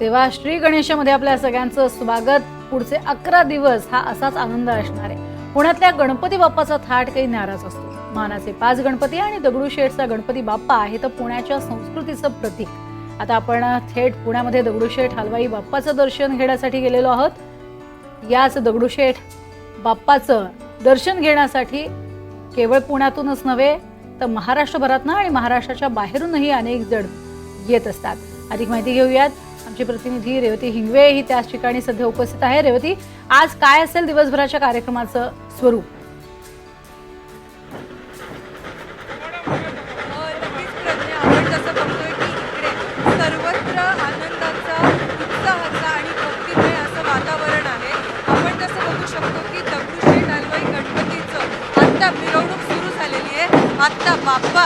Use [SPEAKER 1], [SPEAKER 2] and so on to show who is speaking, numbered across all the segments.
[SPEAKER 1] तेव्हा श्री गणेशामध्ये आपल्या सगळ्यांचं स्वागत. पुढचे अकरा दिवस हा असाच आनंद असणार आहे. पुण्यातल्या गणपती बाप्पाचा थाट काही नाराज असतो. मानाचे पाच गणपती आणि दगडूशेठचा गणपती बाप्पा आहे तर पुण्याच्या संस्कृतीचं प्रतीक. आता आपण थेट पुण्यामध्ये दगडूशेठ हलवाई बाप्पाचं दर्शन घेण्यासाठी गेलेलो आहोत. याच दगडूशेठ बाप्पाचं दर्शन घेण्यासाठी केवळ पुण्यातूनच नव्हे तर महाराष्ट्रभरातनं आणि महाराष्ट्राच्या बाहेरूनही अनेक जण येत असतात. अधिक माहिती घेऊयात. आमची प्रतिनिधी रेवती हिंगवे ही त्याच ठिकाणी सध्या उपस्थित आहे. रेवती आज काय असेल दिवसभराच्या कार्यक्रमाचं स्वरूप?
[SPEAKER 2] अ, सर्वत्र आनंदाचा उत्साहाचा आणि भक्तिमय असं वातावरण आहे. आपण जसं बघू शकतो की दगडूशेठ हलवाई गणपतीचं आत्ता मिरवणूक सुरू झालेली आहे. आत्ता बाप्पा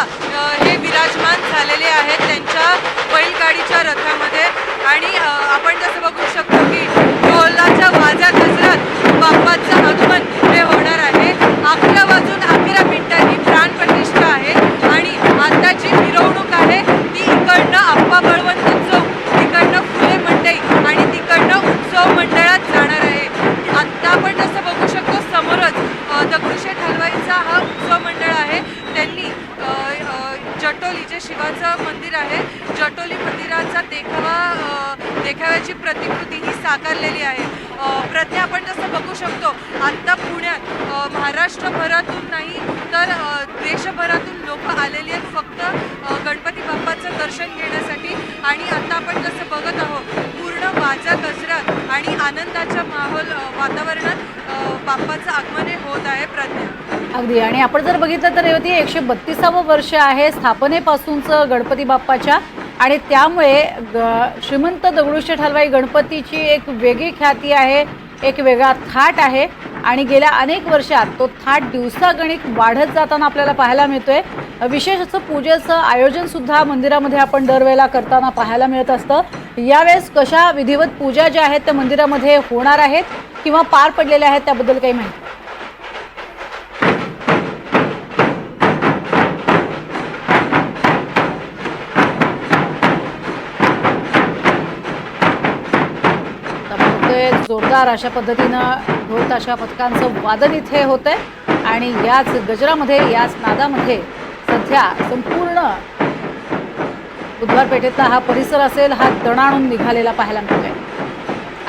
[SPEAKER 2] हे विराजमान झालेले आहेत त्यांच्या बैलगाडीच्या रथामध्ये आणि अ, आपण जसं बघू शकतो की ढोलाच्या वाजा गजरात बाप्पाचं आगमन हे होणार आहे अकरा वाजून अकरा मिनिटांनी प्राणप्रतिष्ठा आहे आणि आता जी मिरवणूक आहे ती इकडनं आप्पा बळवंत चौक तिकडनं फुले मंडई आणि तिकडनं उत्सव मंडळात जाणार आहे आत्ता आपण जसं बघू शकतो समोरच अ, दगडूशेठ हलवाईचा हा उत्सव मंडळ आहे त्यांनी अ, अ, जटोली जे शिवाचं मंदिर आहे. जटोली मंदिराचा देखावा देखाव्याची प्रतिकृती ही साकारलेली आहे. अ, प्रज्ञा आपण जसं बघू शकतो आत्ता पुण्यात महाराष्ट्रभरातून नाही तर देशभरातून लोक आलेली आहेत फक्त गणपती बाप्पाचं दर्शन घेण्यासाठी. आणि आत्ता आपण जसं बघत आहोत पूर्ण वाजा गजरात आणि आनंदाच्या माहोल वातावरणात बाप्पाचं आगमन हे होत आहे प्रज्ञा
[SPEAKER 1] अगदी. आणि आपण जर बघितलं तर रेवती एकशे बत्तीसावं वर्ष आहे स्थापनेपासूनचं गणपती बाप्पाच्या. आणि त्यामुळे ग श्रीमंत दगडूशेठ हलवाई गणपतीची एक वेगळी ख्याती आहे एक वेगळा थाट आहे. आणि गेल्या अनेक वर्षात तो थाट दिवसागणिक वाढत जाताना आपल्याला पाहायला मिळतोय. विशेष असं पूजेचं आयोजनसुद्धा मंदिरामध्ये आपण दरवेळेला करताना पाहायला मिळत असतं. यावेळेस कशा विधिवत पूजा ज्या आहेत त्या मंदिरामध्ये होणार आहेत किंवा पार पडलेल्या आहेत त्याबद्दल काही माहिती? तर जोरदार अशा पद्धतीनं ढोल ताशा पथकांचं वादन इथे होतंय. आणि याच गजरामध्ये याच नादामध्ये सध्या संपूर्ण बुधवार पेठेतला हा परिसर असेल हा तणाणून निघालेला पाहायला मिळतोय.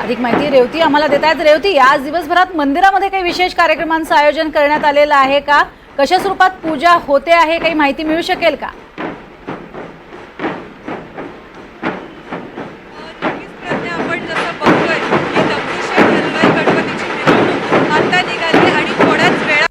[SPEAKER 1] अधिक माहिती रेवती आम्हाला देत आहेत. रेवती आज दिवसभरात मंदिरामध्ये काही विशेष कार्यक्रमांचं आयोजन करण्यात आलेलं आहे का? कशा स्वरूपात पूजा होते आहे काही माहिती मिळू शकेल का
[SPEAKER 2] नक्कीच प्रज्ञा आपण जसं बघतोय की दगडूशेठ हलवाई गणपतीची मिरवणूक आता निघाली आणि थोड्याच वेळा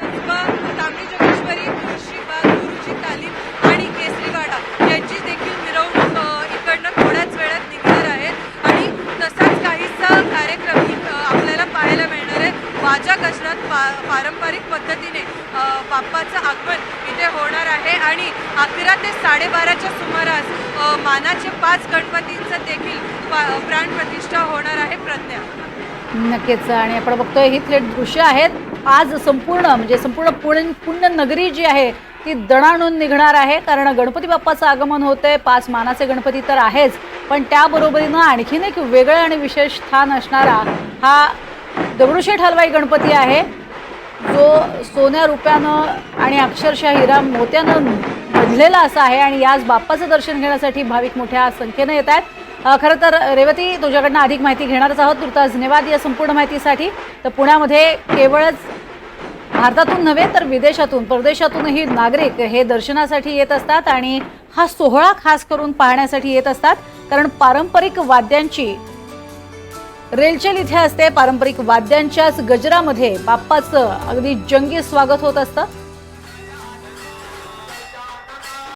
[SPEAKER 2] कसबा, तांबडी जोगेश्वरी मुळशीबाग गुरुजी तालीम आणि केसरीवाडा यांची देखील मिरवणूक अ, इकडनं थोड्याच वेळात निघणार आहे आणि तसाच काहीसा कार्यक्रम इ- अ, आपल्याला पाहायला वाजा गजरात पा पारंपरिक पद्धतीने बाप्पाचं आगमन इथे होणार आहे आणि अकरा ते साडेबाराच्या सुमारास मानाचे पाच गणपतींचं देखील पा प्राणप्रतिष्ठा होणार आहे प्रज्ञा.
[SPEAKER 1] नक्कीच आणि आपण बघतोय ही थेट दृश्य आहेत. आज संपूर्ण म्हणजे संपूर्ण पुणे पुण्य नगरी जी आहे ती दणाणून निघणार आहे. कारण गणपती बाप्पाचं आगमन होतंय पाच मानाचे गणपती तर आहेच. पण त्याबरोबरीनं आणखीन एक वेगळं आणि विशेष स्थान असणारा हा दगडूशेठ हलवाई गणपती आहे. जो सोन्या रुपयानं आणि अक्षरशः हिरा मोत्यानं बदलेला असा आहे आणि याच बाप्पाचं दर्शन घेण्यासाठी भाविक मोठ्या संख्येनं येत आहेत. खरं तर रेवती तुझ्याकडनं अधिक माहिती घेणारच आहोत. तुर्तास धन्यवाद या संपूर्ण माहितीसाठी. तर पुण्यामध्ये केवळच भारतातून नव्हे तर विदेशातून परदेशातूनही नागरिक हे दर्शनासाठी येत असतात आणि हा सोहळा खास करून पाहण्यासाठी येत असतात. कारण पारंपरिक वाद्यांची रेलचेल इथे असते पारंपरिक वाद्यांच्याच गजरामध्ये बाप्पाचं अगदी जंगी स्वागत होत असतं.